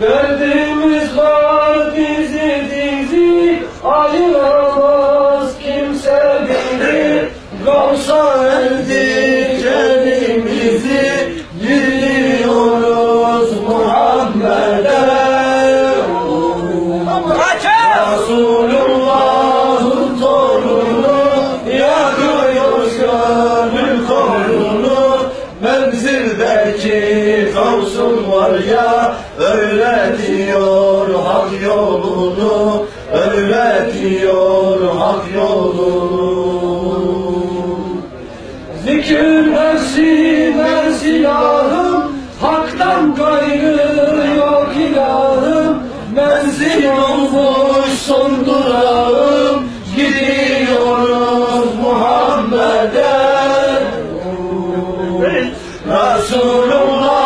Derdimiz var dizi dizi. Ayıramaz kimse bizi Gavsa erdik elimizi Gidiyoruz Muhammed'e. Resulullah'ın kavsun var ya Öğretiyor hak yolunu Öğretiyor hak yolunu. Zikir dersi ben silahım Hak'tan gayrı yok ilahım. Menzil olmuş son durağım Gidiyoruz Muhammed'e. Resulullah'ın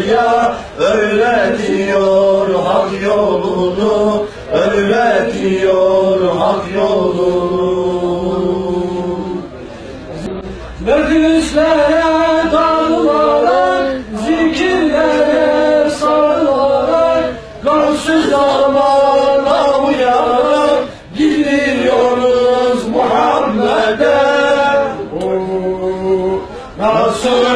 ya Öğretiyor hak yolunu Öğretiyor hak yolunu Nefisler dağılarak, zikirlere sarılarak, Gamsız zamana uyarak, gidiyoruz Muhammed'e. Resulullah'ın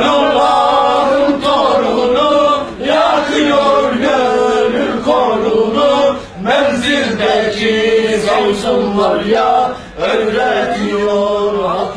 Öndeki Samsun var ya öğretiyor hak.